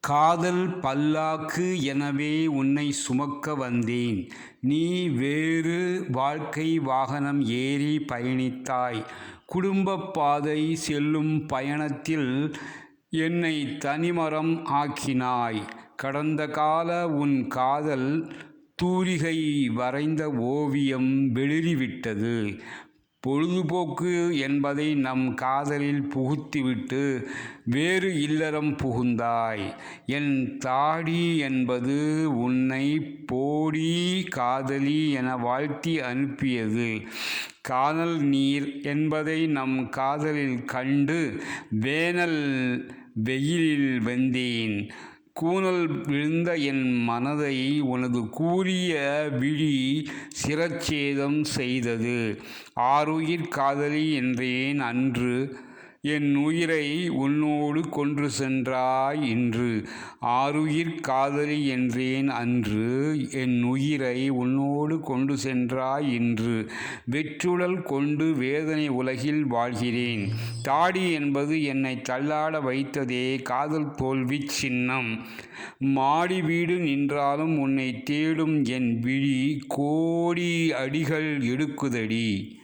காதல் பல்லாக்கு எனவே உன்னை சுமக்க வந்தேன். நீ வேறு வாழ்க்கை வாகனம் ஏறி பயணித்தாய். குடும்ப பாதை செல்லும் பயணத்தில் என்னை தனிமரம் ஆக்கினாய். கடந்த கால உன் காதல் தூரிகை வரைந்த ஓவியம் வெளிறிவிட்டது. பொழுதுபோக்கு என்பதை நம் காதலில் புகுத்திவிட்டு வேறு இல்லறம் புகுந்தாய். என் தாடி என்பது உன்னை போடி காதலி என வாழ்த்தி அனுப்பியது. காதல் நீர் என்பதை நம் காதலில் கண்டு வேனல் வெயிலில் வந்தேன். கூனல் விழுந்த என் மனதை உனது கூறிய விழி சிரச்சேதம் செய்தது. ஆறுயிர் காதலி என்றேன் அன்று என் உயிரை உன்னோடு கொன்று சென்றாய் இன்று. ஆருயிர் காதலி என்றேன் அன்று. என் உயிரை உன்னோடு கொண்டு சென்றாய் இன்று. வெற்றுழல் கொண்டு வேதனை உலகில் வாழ்கிறேன். தாடி என்பது என்னை தள்ளாட வைத்ததே காதல் தோல்வி சின்னம் மாடி வீடு நின்றாலும் உன்னை தேடும் என் விழி கோடி அடிகள் எடுக்குதடி